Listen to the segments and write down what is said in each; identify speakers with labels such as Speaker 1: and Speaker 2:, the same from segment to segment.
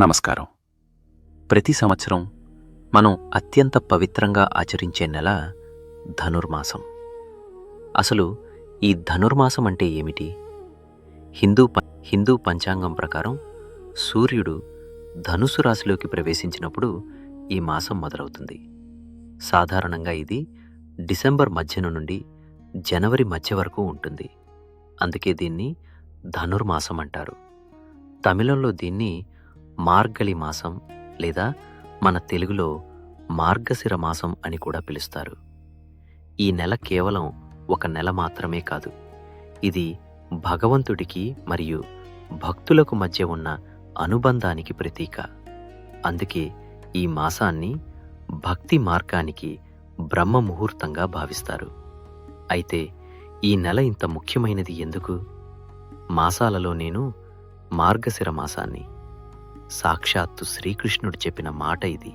Speaker 1: నమస్కారం. ప్రతి సంవత్సరం మనం అత్యంత పవిత్రంగా ఆచరించే నెల ధనుర్మాసం. అసలు ఈ ధనుర్మాసం అంటే ఏమిటి? హిందూ ప హిందూ పంచాంగం ప్రకారం సూర్యుడు ధనుసు రాశిలోకి ప్రవేశించినప్పుడు ఈ మాసం మొదలవుతుంది. సాధారణంగా ఇది డిసెంబర్ మధ్యన నుండి జనవరి మధ్య వరకు ఉంటుంది. అందుకే దీన్ని ధనుర్మాసం అంటారు. తమిళంలో దీన్ని మార్గళి మాసం లేదా మన తెలుగులో మార్గశిర మాసం అని కూడా పిలుస్తారు. ఈ నెల కేవలం ఒక నెల మాత్రమే కాదు. ఇది భగవంతుడికి మరియు భక్తులకు మధ్య ఉన్న అనుబంధానికి ప్రతీక. అందుకే ఈ మాసాన్ని భక్తి మార్గానికి బ్రహ్మ ముహూర్తంగా భావిస్తారు. అయితే ఈ నెల ఇంత ముఖ్యమైనది ఎందుకు? మాసాలలో నేను మార్గశిర మాసాన్ని సాక్షాత్తు శ్రీకృష్ణుడు చెప్పిన మాట ఇది.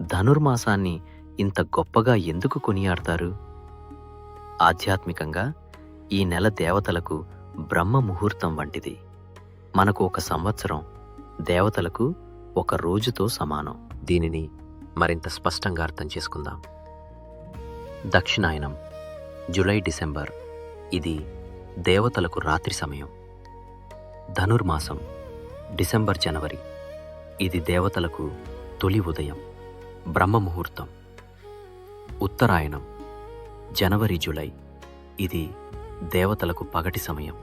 Speaker 1: ధనుర్మాసాన్ని ఇంత గొప్పగా ఎందుకు కొనియాడతారు? ఆధ్యాత్మికంగా ఈ నెల దేవతలకు బ్రహ్మ ముహూర్తం వంటిది. మనకు ఒక సంవత్సరం దేవతలకు ఒక రోజుతో సమానం. దీనిని మరింత స్పష్టంగా అర్థం చేసుకుందాం. దక్షిణాయనం జూలై డిసెంబర్. ఇది దేవతలకు రాత్రి సమయం. ధనుర్మాసం డిసెంబర్ జనవరి. ఇది దేవతలకు తొలి ఉదయం. బ్రహ్మ ముహూర్తం. ఉత్తరాయణం. జనవరి జూలై. ఇది దేవతలకు పగటి సమయం.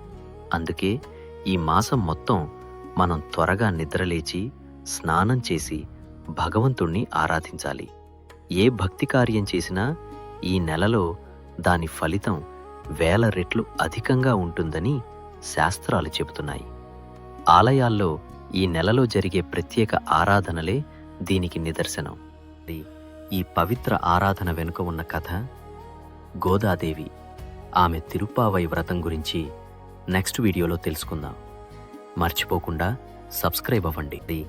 Speaker 1: అందుకే ఈ మాసం మొత్తం మనం త్వరగా నిద్రలేచి స్నానం చేసి భగవంతుణ్ణి ఆరాధించాలి. ఏ భక్తి కార్యం చేసినా ఈ నెలలో దాని ఫలితం వేల రెట్లు అధికంగా ఉంటుందని శాస్త్రాలు చెబుతున్నాయి. ఆలయాల్లో ఈ నెలలో జరిగే ప్రత్యేక ఆరాధనలే దీనికి నిదర్శనం. ఈ పవిత్ర ఆరాధన వెనుక ఉన్న కథ గోదాదేవి. ఆమె తిరుప్పావై వ్రతం గురించి నెక్స్ట్ వీడియోలో తెలుసుకుందాం. మర్చిపోకుండా సబ్స్క్రైబ్ అవ్వండి.